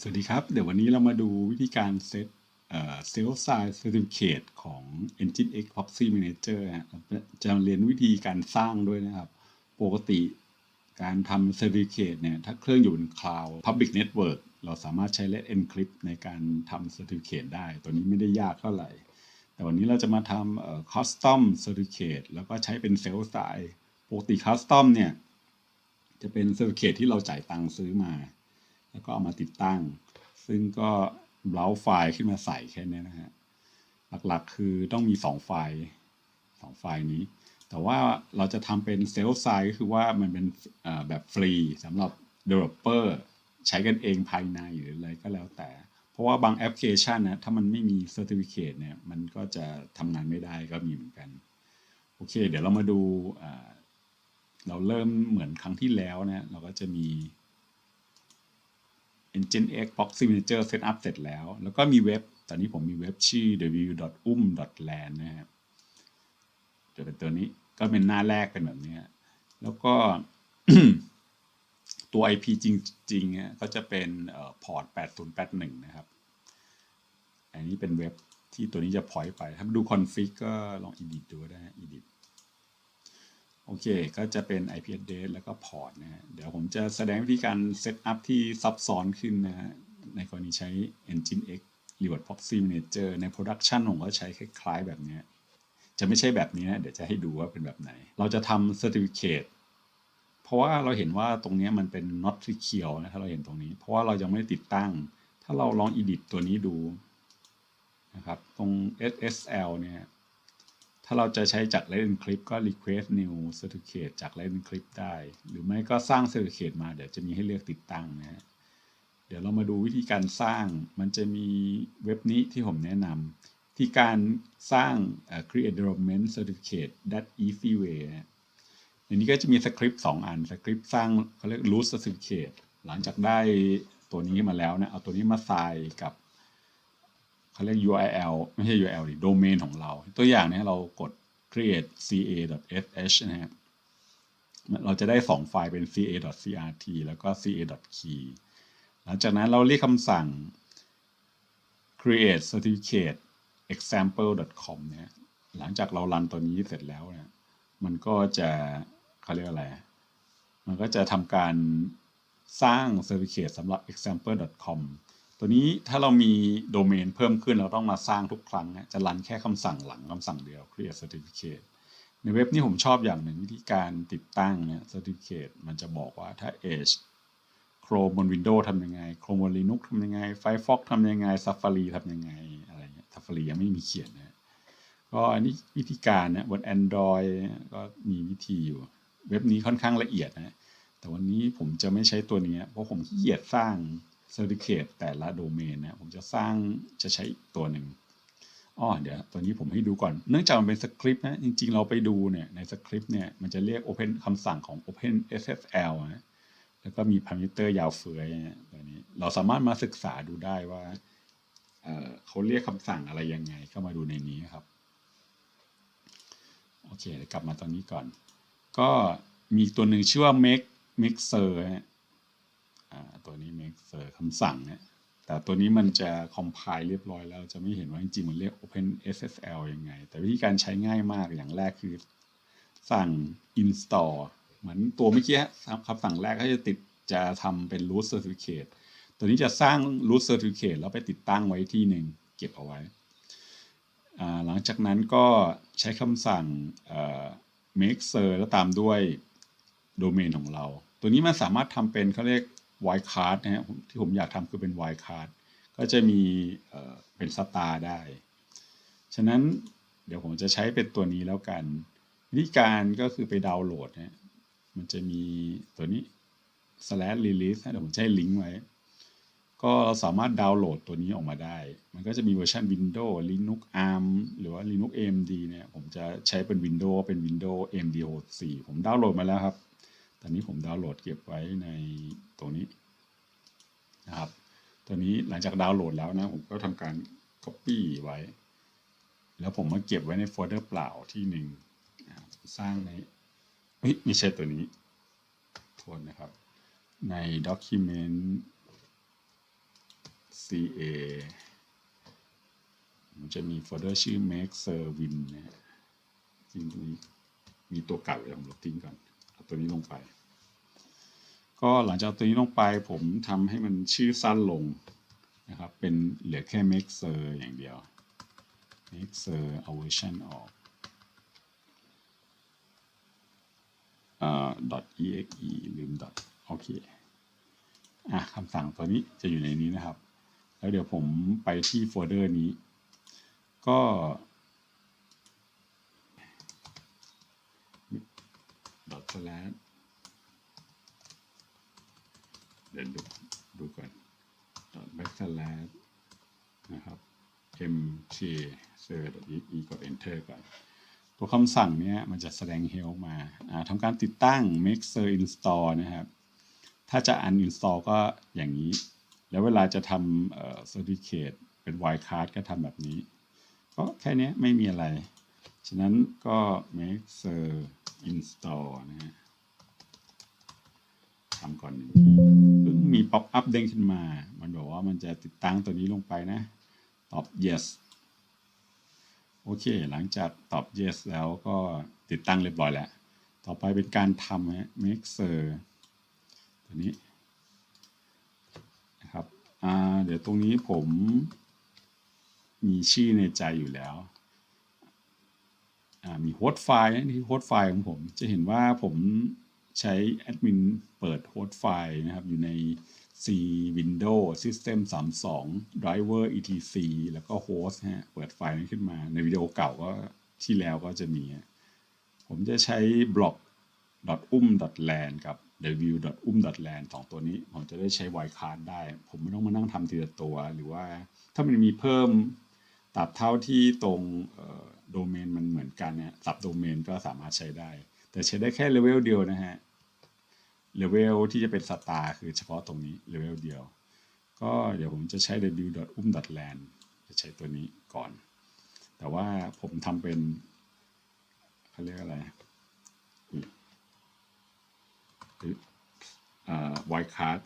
สวัสดีครับ เดี๋ยววันนี้เรามาดูวิธีการเซตเซลล์ไซส์เซอร์ติฟิเคตของ engine x Proxy Manager ฮะจะเรียนวิธีการสร้างด้วยนะครับ ปกติการทำ Certificate เนี่ย ถ้าเครื่องอยู่บน Cloud Public Network เราสามารถใช้ Let Encrypt ในการทำ Certificate ได้ ตัวนี้ไม่ได้ยากเท่าไหร่ แต่วันนี้เราจะมาทำ Custom Certificate แล้วก็ใช้เป็น Cell Size ปกติ Custom เนี่ย จะเป็น Certificate ที่เราจ่ายตังค์ซื้อมา แล้วก็เอามาติดตั้ง ซึ่งก็เบราว์ไฟล์ขึ้นมาใส่แค่นี้นะฮะ หลักๆคือต้องมี 2 ไฟล์สองไฟล์นี้ แต่ว่าเราจะทำเป็นเซลล์ไซด์ก็คือว่ามันเป็นแบบฟรีสำหรับ developer ใช้กันเองภายในหรืออะไรก็แล้วแต่ เพราะว่าบางแอปพลิเคชันนะ ถ้ามันไม่มี Certificate เนี่ย มันก็จะทำงานไม่ได้ก็มีเหมือนกัน โอเค เดี๋ยวเรามาดู เราเริ่มเหมือนครั้งที่แล้วนะ เราก็จะมี Nginx Proxy Manager Setup เสร็จแล้ว แล้วก็มีเว็บ ตอนนี้ผมมีเว็บชื่อ www.um.land นะครับจะเป็นตัวนี้ก็เป็นหน้าแรกเป็นแบบนี้ แล้วก็ตัว IP จริงๆก็จะเป็นพอร์ต 8081 นะครับ อันนี้เป็นเว็บที่ตัวนี้จะพอยต์ไป ถ้าดูคอนฟิกก็ลอง edit ดูได้ edit โอเค ก็จะเป็น IP address แล้วก็พอร์ตนะฮะ เดี๋ยวผมจะแสดงวิธีการเซตอัพที่ซับซ้อนขึ้นนะฮะ ในกรณีใช้ Engine X Reward Proxy Manager ใน Production ผมก็ใช้คล้ายๆแบบนี้ จะไม่ใช่แบบนี้นะ เดี๋ยวจะให้ดูว่าเป็นแบบไหน เราจะทำ Certificate เพราะว่าเราเห็นว่าตรงนี้มันเป็น not secure นะถ้าเราเห็นตรงนี้ เพราะว่าเรายังไม่ติดตั้ง ถ้าเราลอง edit ตัวนี้ดูนะครับ ตรง SSL เนี่ย ถ้าเราจะใช้จาก Let Encrypt ก็ request new certificate จาก Let Encrypt ได้ หรือไม่ก็สร้าง certificate มาเดี๋ยวจะมีให้เลือกติดตั้งนะฮะเดี๋ยวเรามาดูวิธีการสร้างมันจะมีเว็บนี้ที่ผมแนะนำที่การสร้าง create development certificate that easy way ในนี้ก็จะมีสคริปต์2อันสคริปต์สร้างเขาเรียก root certificate หลังจากได้ตัวนี้มาแล้วนะเอาตัวนี้มาใส่กับ เขาเรียก URL ไม่ใช่ URL ดิโดเมนของเรา ตัวอย่างนี้เรากด create ca.sh นะฮะเราจะได้ 2 ไฟล์เป็น ca.crt แล้วก็ ca.key หลังจากนั้นเราเรียกคำสั่ง create certificate example.com เนี่ยหลังจากเรารันตัวนี้เสร็จแล้วเนี่ยมันก็จะเขาเรียกอะไร มันก็จะทำการสร้าง certificate สำหรับ example.com ตัวนี้ถ้าเรามีโดเมนเพิ่มขึ้นเราต้องมาสร้างทุกครั้งจะรันแค่คำสั่งหลังคำสั่งเดียว create certificate ในเว็บนี้ผมชอบอย่างหนึ่งวิธีการติดตั้งเนี่ย certificate มันจะบอกว่าถ้า Edge Chrome บน Windows ทำยังไง Chrome บน Linux ทำยังไง Firefox ทำยังไง Safari ทำยังไงอะไรเงี้ย Safari ยังไม่มีเขียนนะก็อันนี้วิธีการเนี่ยบน Android ก็มีวิธีอยู่ เว็บนี้ค่อนข้างละเอียดนะแต่วันนี้ผมจะไม่ใช้ตัวนี้เพราะผมขี้เกียจสร้าง certificate แต่ละโดเมนนะผมจะสร้างจะใช้อีกตัวหนึ่งอ๋อเดี๋ยวตัวนี้ผมให้ดูก่อน เนื่องจากมันเป็นสคริปต์นะ จริงๆ เราไปดูเนี่ยในสคริปต์เนี่ยมันจะเรียก open คำสั่งของ open ssl นะแล้วก็มีพารามิเตอร์ยาวเฟือยตัวนี้ เราสามารถมาศึกษาดูได้ว่าเเขาเรียกคำสั่งอะไรยังไงเข้ามาดูในนี้ครับ โอเคกลับมาตอนนี้ก่อน ก็มีตัวหนึ่งชื่อว่า make mixer ฮะ ตัวนี้ mixer คำสั่งเนี่ยแต่ตัวนี้มันจะ compile เรียบร้อยแล้ว จะไม่เห็นว่าจริงๆมันเรียก open ssl ยังไง แต่วิธีการใช้ง่ายมากอย่างแรกคือ สั่ง install เหมือนตัวเมื่อกี้คำสั่งแรกก็จะติดจะทำเป็น root certificate ตัวนี้จะสร้าง root certificate แล้วไปติดตั้งไว้ที่หนึ่งเก็บเอาไว้ หลังจากนั้นก็ใช้คำสั่ง mixer แล้วตามด้วยโดเมนของเรา ตัวนี้มันสามารถทำเป็นเขาเรียก wildcard นะฮะที่ผมอยากทำคือเป็น wildcard ก็จะมีเป็นสตาร์ได้ ฉะนั้นเดี๋ยวผมจะใช้เป็นตัวนี้แล้วกัน วิธีการก็คือไปดาวน์โหลดนะมันจะมีตัวนี้ slash release เดี๋ยวผมใช้ลิงก์ไว้ ก็เราสามารถดาวน์โหลดตัวนี้ออกมาได้ มันก็จะมีเวอร์ชัน Windows Linux ARM หรือว่า Linux AMD เนี่ยผมจะใช้เป็น Windows เป็น Windows AMD 64ผมดาวน์โหลดมาแล้วครับ ตอนนี้ผมดาวน์โหลดเก็บไว้ในตรงนี้นะครับตัวนี้หลังจากดาวน์โหลดแล้วนะผมก็ทำการ Copy ไว้ แล้วผมมาเก็บไว้ในโฟลเดอร์เปล่าที่หนึ่งสร้างในไม่ใช่ตัวนี้โทษนะครับ ใน document ca มันจะมีโฟลเดอร์ชื่อ make servin นะฮะจริงตรงนี้มีตัวเก่าอยู่ผมลบทิ้งก่อน ตัวนี้ลงไป ก็หลังจากตัวนี้ลงไปผมทำให้มันชื่อสั้นลงนะครับ เป็นเหลือแค่ make ser อย่างเดียว make ser เอา version ออก .exe ลืม dot โอเคอะคำสั่งตัวนี้จะอยู่ในนี้นะครับ แล้วเดี๋ยวผมไปที่โฟลเดอร์นี้ ก็ dot slash เดี๋ยวดูดูก่อน dot backslash นะครับ mk ser e กด enter ก่อน ตัวคำสั่งเนี้ยมันจะแสดง help มาทำการติดตั้ง make ser install นะครับ ถ้าจะ uninstall ก็อย่างนี้ แล้วเวลาจะทำ certificate เป็น wildcard ก็ทำแบบนี้ ก็แค่นี้ไม่มีอะไร ฉะนั้นก็ make ser install นะฮะทำก่อนหนึ่งทีเพิ่งมี pop up เด้งขึ้นมา มันบอกว่ามันจะติดตั้งตัวนี้ลงไปนะ ตอบ yes โอเค หลังจากตอบ yes แล้วก็ติดตั้งเรียบร้อยแล้ว ต่อไปเป็นการทำฮะ make ser ตัวนี้นะครับ เดี๋ยวตรงนี้ผมมีชื่อในใจอยู่แล้ว มีโฮสต์ไฟล์นี่คือโฮสต์ไฟล์ของผม จะเห็นว่าผมใช้แอดมินเปิดโฮสต์ไฟล์นะครับ อยู่ใน C Windows System 32 Driver etc แล้วก็ Host ฮะ เปิดไฟล์นี้ขึ้นมา ในวิดีโอเก่าก็ที่แล้วก็จะมี ผมจะใช้บล็อก .um .land กับ w um .land สองตัวนี้ ผมจะได้ใช้ wildcard ได้ ผมไม่ต้องมานั่งทำทีละตัว หรือว่าถ้ามันมีเพิ่มตราบเท่าที่ตรง โดเมนมันเหมือนกันเนี่ยสับโดเมนก็สามารถใช้ได้ แต่ใช้ได้แค่เลเวลเดียวนะฮะเลเวลที่จะเป็นสตาร์คือเฉพาะตรงนี้เลเวลเดียว ก็เดี๋ยวผมจะใช้ w um land จะใช้ตัวนี้ก่อน แต่ว่าผมทำเป็นเขาเรียกอะไรอ่า wildcard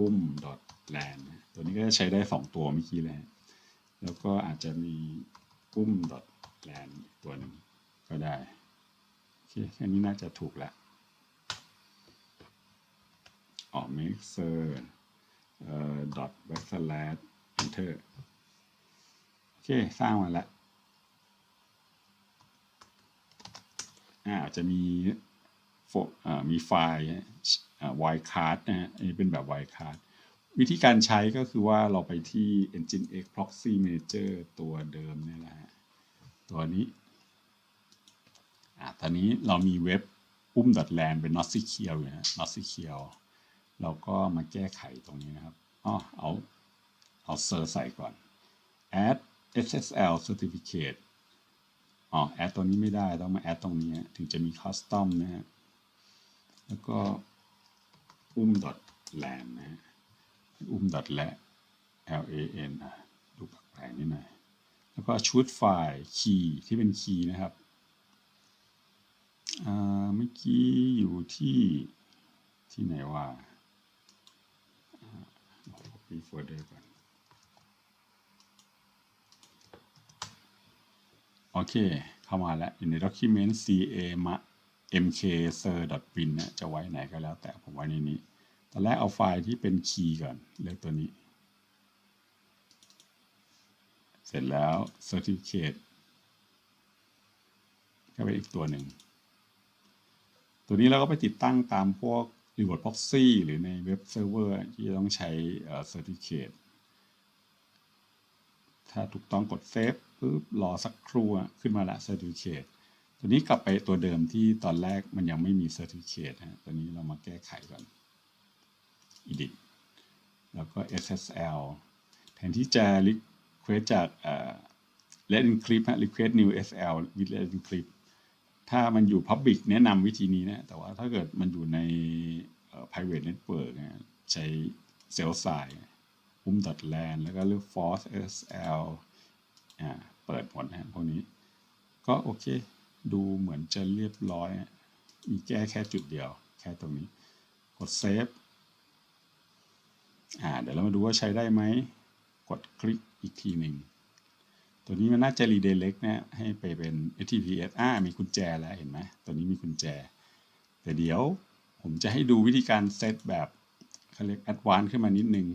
um land ตัวนี้ก็จะใช้ได้สองตัวเมื่อกี้เลยแล้วก็อาจจะมีอุ้ม um land ตัวหนึ่งก็ได้โอเคแค่นี้น่าจะถูกแล้วออก mixer เอ่อ dot backslash enter โอเค สร้างมาแล้วอ่าจะมีโฟอ่ามีไฟล์อ่า wildcard นะฮะอันนี้เป็นแบบ wildcard วิธีการใช้ก็คือว่าเราไปที่ Nginx Proxy Manager ตัวเดิมเนี่ยแหละฮะ ตัวนี้อ่าตอนนี้เรามีเว็บอุ้ม .land เป็น not secure อยู่นะ not secure เราก็มาแก้ไขตรงนี้นะครับอ๋อเอาเอาเซอร์ใส่ก่อน add SSL certificate อ๋อ add ตัวนี้ไม่ได้ ต้องมา add ตรงนี้ ถึงจะมี custom นะฮะ แล้วก็อุ้ม .lan นะฮะอุ้ม .lan lan ดูแปลกๆนิดหน่อย แล้วก็ชุดไฟล์ key ที่เป็น key นะครับเมื่อกี้อยู่ที่ที่ไหนว่า copy folder ก่อน โอเค เข้ามาแล้ว อยู่ใน document ca mk ser bin นะจะไว้ไหนก็แล้วแต่ผมไว้ในนี้ ตอนแรกเอาไฟล์ที่เป็น key ก่อน เลือกตัวนี้ เสร็จแล้ว certificate ก็เป็นอีกตัวหนึ่ง ตัวนี้เราก็ไปติดตั้งตามพวก reward proxy หรือในเว็บเซิร์ฟเวอร์ที่ต้องใช้ certificate ถ้าถูกต้องกดเซฟปุ๊บรอสักครู่ขึ้นมาละ certificate ตัวนี้กลับไปตัวเดิมที่ตอนแรกมันยังไม่มี certificate ฮะตัวนี้เรามาแก้ไขก่อน edit แล้วก็ SSL แทนที่จะ request จาก let encrypt ฮะ request new SL with let encrypt ถ้ามันอยู่ Public แนะนำวิธีนี้นะ แต่ว่าถ้าเกิดมันอยู่ใน private network นะใช้ cell side อุ้ม .lan แล้วก็เลือก force SL อ่า เปิดหมดนะพวกนี้ ก็โอเค ดูเหมือนจะเรียบร้อย มีแก้แค่จุดเดียว แค่ตรงนี้ กดเซฟอ่า เดี๋ยวเรามาดูว่าใช้ได้ไหม กดคลิกอีกทีหนึ่ง ตัวนี้มันน่าจะ redirect นะให้ไปเป็น HTTPS อ่ามีกุญแจแล้วเห็นไหมตัวนี้มีกุญแจ แต่เดี๋ยวผมจะให้ดูวิธีการเซตแบบเขาเรียก advanced ขึ้นมานิดนึง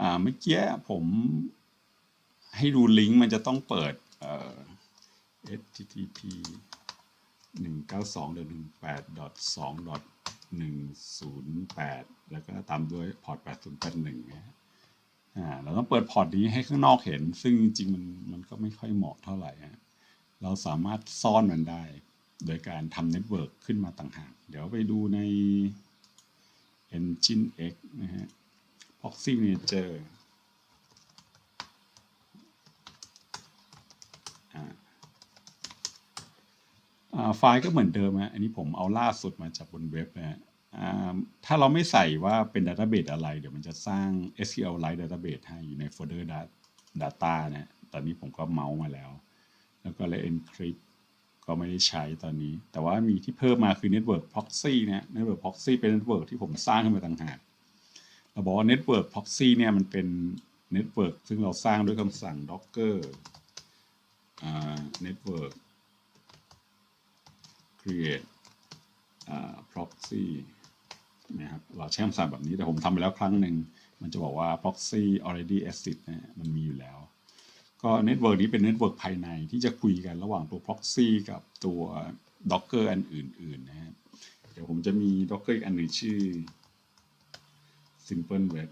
อ่าเมื่อกี้ผมให้ดูลิงก์มันจะต้องเปิดเอ่อ http ห หนึ่งแปดดอทสองดอทหนึ่งศูนย์แปดแล้วก็ตามด้วยพอร์ตแปดศูนย์แปดหนึ่งนะฮะเราต้องเปิดพอร์ตนี้ให้ข้างนอกเห็น ซึ่งจริงมันมันก็ไม่ค่อยเหมาะเท่าไหร่ฮะเราสามารถซ่อนมันได้ โดยการทำเน็ตเวิร์กขึ้นมาต่างหาก เดี๋ยวไปดูใน Engine X นะฮะ Proxy Manager อ่า อ่า ไฟล์ก็เหมือนเดิมฮะอันนี้ผมเอาล่าสุดมาจากบนเว็บนะฮะอ่าถ้าเราไม่ใส่ว่าเป็นดัต a b เบ e อะไร เดี๋ยวมันจะสร้าง SQLite Database ให้อยู่ในโฟลเดอร์ Data นะตอนนี้ผมก็เมาส์มาแล้ว แล้วก็เลย Encrypt ก็ไม่ได้ใช้ตอนนี้ แต่ว่ามีที่เพิ่มมาคือ Network Proxy นะ Network Proxy เป็น Network ที่ผมสร้างขึ้นมาต่างหากเราบอกว่า Network Proxy เนี่ยมันเป็น Network ซึ่งเราสร้างด้วยคำสั่ง Docker Network create proxy นะครับเราใช้คำสั่งแบบนี้แต่ผมทำไปแล้วครั้งหนึ่ง มันจะบอกว่า proxy already exist นะมันมีอยู่แล้ว ก็เน็ตเวิร์กนี้เป็นเน็ตเวิร์กภายในที่จะคุยกันระหว่างตัว proxy กับตัว docker อันอื่นๆนะฮะเดี๋ยวผมจะมี docker อีกอันหนึ่งชื่อ simple web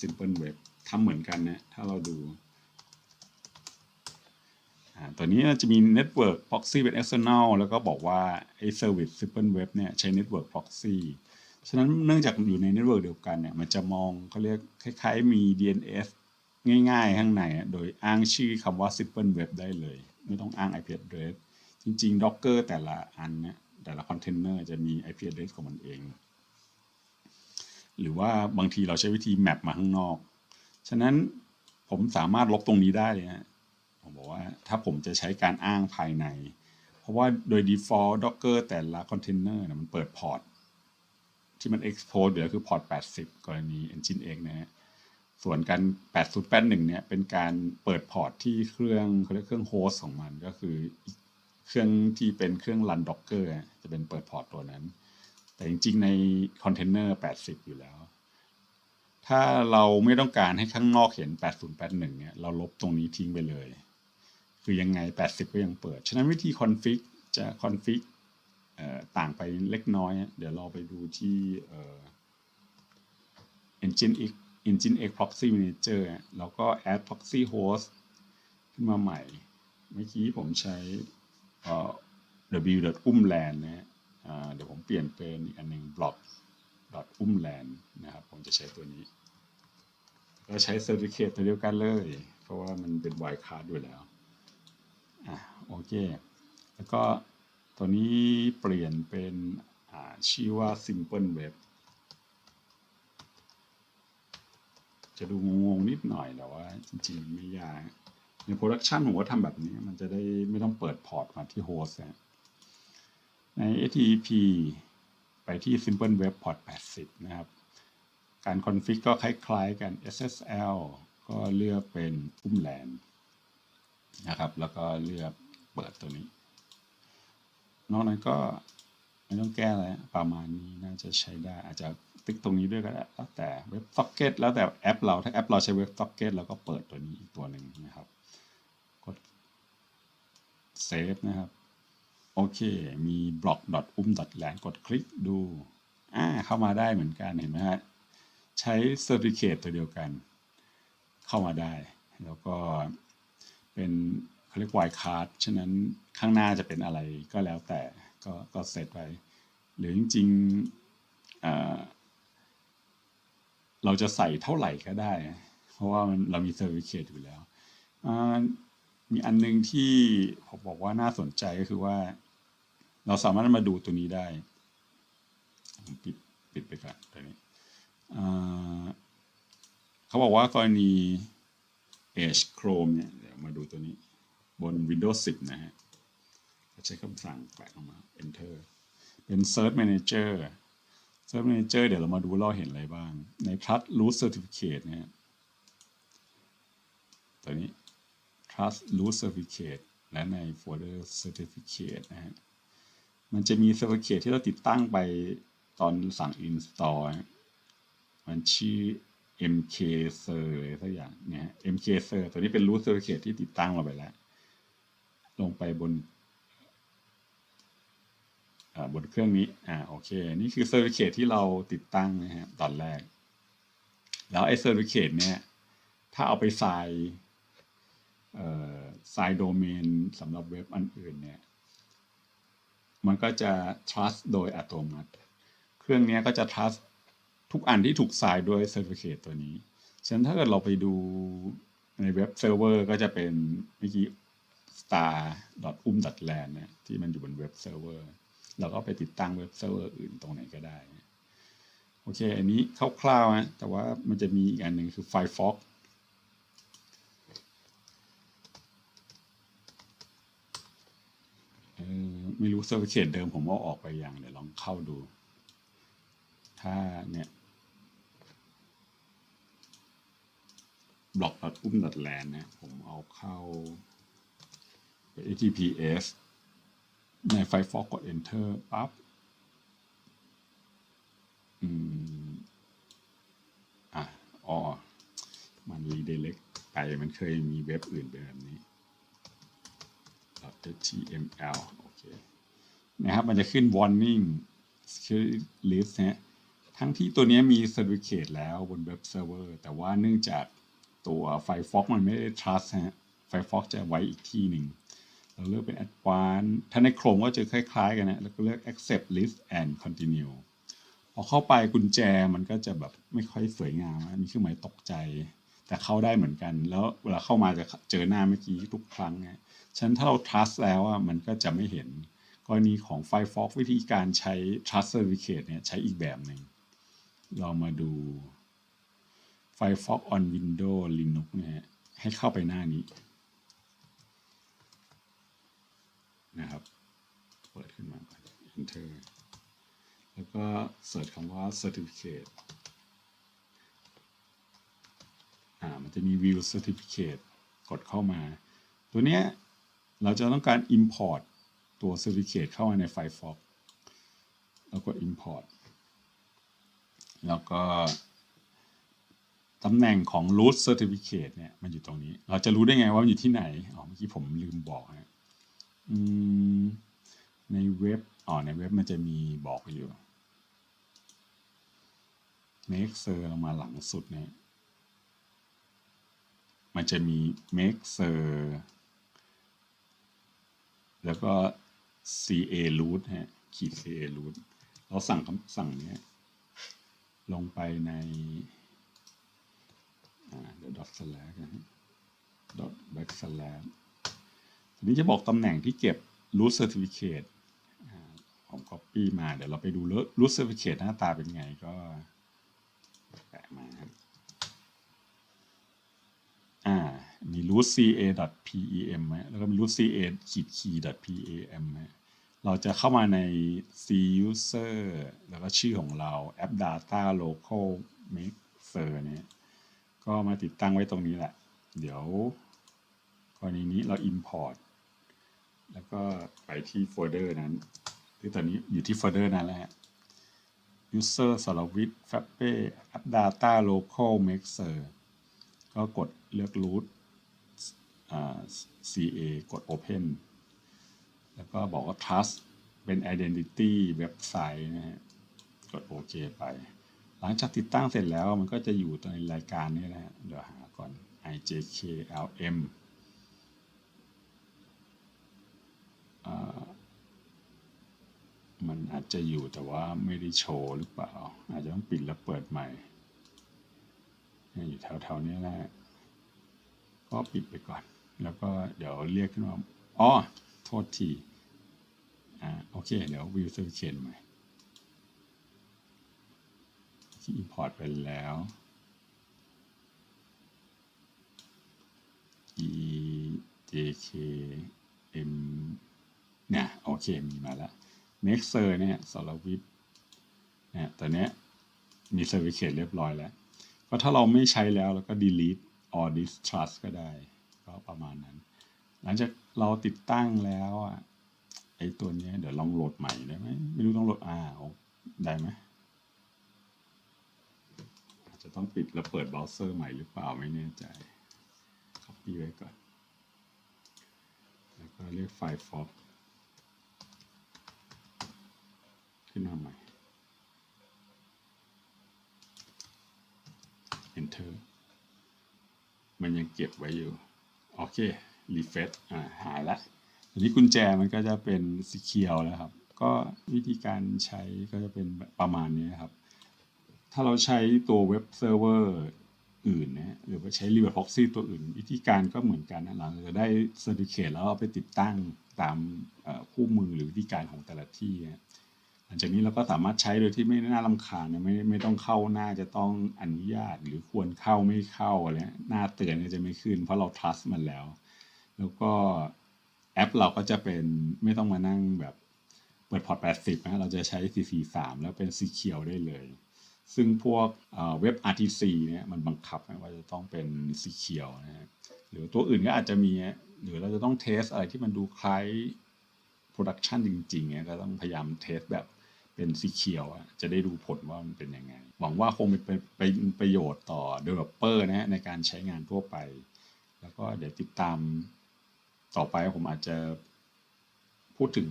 simple web ทำเหมือนกันนะถ้าเราดู ตัวนี้จะมี Network Proxy เป็น external แล้วก็บอกว่าไอ้ Service Simple Web เนี่ยใช้ Network Proxy ฉะนั้นเนื่องจากอยู่ใน Network เดียวกันเนี่ยมันจะมองเขาเรียกคล้ายๆมี DNS ง่ายๆ ข้างใน โดยอ้างชื่อคำว่า Simple Web ได้เลย ไม่ต้องอ้าง IP address จริง ๆ Docker แต่ละอันเนี่ยแต่ละคอนเทนเนอร์จะมี IP address ของมันเอง หรือว่าบางทีเราใช้วิธีแมปมาข้างนอก ฉะนั้นผมสามารถลบตรงนี้ได้เลยฮะ ผมบอกว่าถ้าผมจะใช้การอ้างภายใน เพราะว่าโดย default docker แต่ละคอนเทนเนอร์มันเปิดพอร์ตที่มัน expose อยู่แล้วคือพอร์ต 80 กรณี engine x นะฮะส่วนการ 8081 เนี่ยเป็นการเปิดพอร์ตที่เครื่องเขาเรียกเครื่องโฮสต์ของมันก็คือเครื่องที่เป็นเครื่อง run docker อะจะเป็นเปิดพอร์ตตัวนั้น แต่จริงๆในคอนเทนเนอร์80 อยู่แล้ว ถ้าเราไม่ต้องการให้ข้างนอกเห็น 8081 เนี่ยเราลบตรงนี้ทิ้งไปเลย คือยังไง 80 ก็ยังเปิด ฉะนั้นวิธีคอนฟิกจะคอนฟิกต่างไปเล็กน้อย เดี๋ยวเราไปดูที่ Engine X Engine X Proxy Manager แล้วก็ add proxy host ขึ้นมาใหม่ เมื่อกี้ผมใช้เอ่อ w u m l a n นะฮะเดี๋ยวผมเปลี่ยนเป็นอีกอันหนึ่ง block u m l a n นะครับ ผมจะใช้ตัวนี้ก็ใช้ certificate ตัวเดียวกันเลย เพราะว่ามันเป็น wildcard อยู่แล้ว อะโอเค แล้วก็ตัวนี้เปลี่ยนเป็นชื่อว่า Simple Web จะดูงงๆนิดหน่อยแต่ว่าจริงๆ ไม่ยาก ในโปรดักชันผมก็ทำแบบนี้ มันจะได้ไม่ต้องเปิดพอร์ตมาที่โฮสต์ใน HTTP ไปที่ Simple Web Port 80 นะครับ การคอนฟิกก็คล้ายๆกัน SSL ก็เลือกเป็นอุ้มแลนด์ นะครับ แล้วก็เลือกเปิดตัวนี้ นอกนั้นก็ไม่ต้องแก้อะไรประมาณนี้น่าจะใช้ได้อาจจะติ๊กตรงนี้ด้วยก็ได้แล้วแต่เว็บ socket แล้วแต่แอปเราถ้าแอปเราใช้เว็บ socket เราก็เปิดตัวนี้อีกตัวหนึ่งนะครับ กด save นะครับ โอเค มี block.um.lan กดคลิกดูอ่าเข้ามาได้เหมือนกันเห็นไหมฮะ ใช้ certificate ตัวเดียวกัน เข้ามาได้ แล้วก็ เป็นเขาเรียก wild card ฉะนั้นข้างหน้าจะเป็นอะไรก็แล้วแต่ก็ก็เซตไว้หรือจริงๆเราจะใส่เท่าไหร่ก็ได้ เพราะว่ามันเรามี certificate อยู่แล้ว มีอันนึงที่ผมบอกว่าน่าสนใจก็คือว่า เราสามารถมาดูตัวนี้ได้ผมปิดปิดไปก่อนตัวนี้เขาบอกว่ากรณี Edge Chrome เนี่ย มาดูตัวนี้บน Windows 10 นะฮะใช้คำสั่งแปะออกมา Enter เป็น Search Manager Service Manager เดี๋ยวเรามาดูว่าเราเห็นอะไรบ้าง ใน Trust Root Certificate เนี่ยตัวนี้ Trust Root Certificate และใน Folder Certificate นะฮะ มันจะมี Certificate ที่เราติดตั้งไปตอนสั่ง install มันชื่อ MK Ser เลยสักอย่างเนี่ย MK Ser ตัวนี้เป็น root certificate ที่ติดตั้งเราไปแล้ว ลงไปบนบนเครื่องนี้ อ่า โอเค นี่คือ certificate ที่เราติดตั้งนะฮะ ตอนแรก แล้วไอ้ certificate เนี่ย ถ้าเอาไปใส่เอ่อใส่โดเมนสำหรับเว็บอันอื่นเนี่ย มันก็จะ trust โดยอัตโนมัติ เครื่องนี้ก็จะ trust ทุกอันที่ถูก sign ด้วย certificate ตัวนี้ ฉะนั้นถ้าเกิดเราไปดูในเว็บเซิร์ฟเวอร์ก็จะเป็นเมื่อกี้ star.um.land เนี่ยที่มันอยู่บนเว็บเซิร์ฟเวอร์เราก็ไปติดตั้งเว็บเซิร์ฟเวอร์อื่นตรงไหนก็ได้ โอเค อันนี้คร่าวๆนะแต่ว่ามันจะมีอีกอันหนึ่งคือ Firefox เออไม่รู้ certificate เดิมผมเอาออกไปยังเดี๋ยวลองเข้าดู ถ้าเนี่ย block.um.land เนี่ยผมเอาเข้า https ใน Firefox กด enter ปั๊บอืมอะอ๋อมัน redirect ไปมันเคยมีเว็บอื่นเป็นแบบนี้ .html โอเคนะครับมันจะขึ้น warning security list นะทั้งที่ตัวนี้มี certificate แล้วบนเว็บเซิร์ฟเวอร์ แต่ว่าเนื่องจาก ตัว Firefox มันไม่ได้ trust ฮะ Firefox จะไว้อีกที่หนึ่ง เราเลือกเป็น advanced ถ้าใน Chrome ก็จะคล้ายๆกันนะ แล้วก็เลือก accept list and continue พอเข้าไปกุญแจมันก็จะแบบไม่ค่อยสวยงามนะมีเครื่องหมายตกใจ แต่เข้าได้เหมือนกัน แล้วเวลาเข้ามาจะเจอหน้าเมื่อกี้ทุกครั้งไงฉะนั้นถ้าเรา trust แล้วอะมันก็จะไม่เห็น กรณีของ Firefox วิธีการใช้ trust certificate เนี่ยใช้อีกแบบหนึ่งเรามาดู Firefox on Windows Linux นะฮะให้เข้าไปหน้านี้นะครับเปิดขึ้นมา Enter แล้วก็เสิร์ชคำว่า certificate อ่ามันจะมี view certificate กดเข้ามา ตัวเนี้ยเราจะต้องการ import ตัว certificate เข้ามาใน Firefox แล้วก็ import แล้วก็ ตำแหน่งของ root certificate เนี่ยมันอยู่ตรงนี้ เราจะรู้ได้ไงว่ามันอยู่ที่ไหน อ๋อเมื่อกี้ผมลืมบอกนะในเว็บ อ๋อ ในเว็บมันจะมีบอกอยู่ make ser ลงมาหลังสุดเนี่ย มันจะมี make ser แล้วก็ ca root ฮะ ขีด ca root เราสั่งคำสั่งเนี้ย ลงไปใน เดี๋ยว dot slash นะฮะ dot back slash ทีนี้จะบอกตำแหน่งที่เก็บ root certificate อ่าผม copy มา เดี๋ยวเราไปดู root certificate หน้าตาเป็นไงก็แปะมาครับอ่า มี root ca.pem ฮะแล้วก็มี root ca ขีด key .pam ฮะเราจะเข้ามาใน c user แล้วก็ชื่อของเรา app data local mixer เนี่ย ก็มาติดตั้งไว้ตรงนี้แหละ เดี๋ยวกรณีนี้เรา import แล้วก็ไปที่โฟลเดอร์นั้นคือตอนนี้อยู่ที่โฟลเดอร์นั้นแล้วฮะ user สารวิทย์ f a p e app data local mixer ก็กดเลือก root ca กด open แล้วก็บอกว่า trust เป็น identity เว็บไซต์นะฮะ กดโอเคไป หลังจากติดตั้งเสร็จแล้วมันก็จะอยู่ในรายการนี้นะฮะเดี๋ยวหาก่อน ijklm มันอาจจะอยู่แต่ว่าไม่ได้โชว์หรือเปล่า อาจจะต้องปิดแล้วเปิดใหม่อยู่แถวๆนี้แหละก็ปิดไปก่อน แล้วก็เดี๋ยวเรียกขึ้นมาอ๋อ โทษที อ่า โอเค เดี๋ยว view certificate ใหม่ ที่ import ไปแล้ว e j k m เนี่ยโอเคมีมาแล้ว mixer เนี่ยสารวิทเนี่ยตอนนี้มี certificate เรียบร้อยแล้ว ก็ถ้าเราไม่ใช้แล้วเราก็ delete or distrust ก็ได้ ก็ประมาณนั้น หลังจากเราติดตั้งแล้วอะไอ้ตัวเนี้ยเดี๋ยวลองโหลดใหม่ได้ไหมไม่รู้ต้องโหลดอ่าได้ไหม จะต้องปิดแล้วเปิดเบราว์เซอร์ใหม่หรือเปล่าไม่แน่ใจ copy ไว้ก่อน แล้วก็เรียกไฟล์ fob ขึ้นมาใหม่ enter มันยังเก็บไว้อยู่ โอเค refresh อ่า หายละทีนี้กุญแจมันก็จะเป็นสีเขียวแล้วครับ ก็วิธีการใช้ก็จะเป็นประมาณนี้ครับ ถ้าเราใช้ตัวเว็บเซิร์ฟเวอร์อื่นนะหรือว่าใช้ r e v e r Proxy ตัวอื่น วิธีการก็เหมือนกันนะเราจะได้ Certificate แล้วเอาไปติดตั้งตามคู่มือหรือวิธีการของแต่ละที่นะหลังจากนี้เราก็สามารถใช้โดยที่ไม่น่ารำคาญนะไม่ไม่ต้องเข้าหน้าจะต้องอนุญาตหรือควรเข้าไม่เข้าอะไรหน้าเตือนก็จะไม่ขึ้น เพราะเรา trust มันแล้ว แล้วก็แอปเราก็จะเป็นไม่ต้องมานั่งแบบเปิดพอร์ต 80 นะ เราจะใช้ CC3 แล้วเป็นสีเขียวได้เลย ซึ่งพวกเว็บ RTC เนี่ยมันบังคับว่าจะต้องเป็นสีเขียวนะฮะหรือตัวอื่นก็อาจจะมีหรือเราจะต้องเทสอะไรที่มันดูคล้าย Production จริงๆเนี่ยก็ต้องพยายามเทสแบบเป็นสีเขียวอะจะได้ดูผลว่ามันเป็นยังไง หวังว่าคงเป็นเป็นประโยชน์ต่อ Developer นะฮะในการใช้งานทั่วไป แล้วก็เดี๋ยวติดตามต่อไปผมอาจจะพูดถึง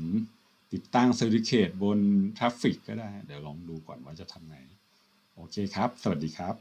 ติดตั้ง Certificate บน Traffic ก็ได้ เดี๋ยวลองดูก่อนว่าจะทำไง โอเคครับ สวัสดีครับ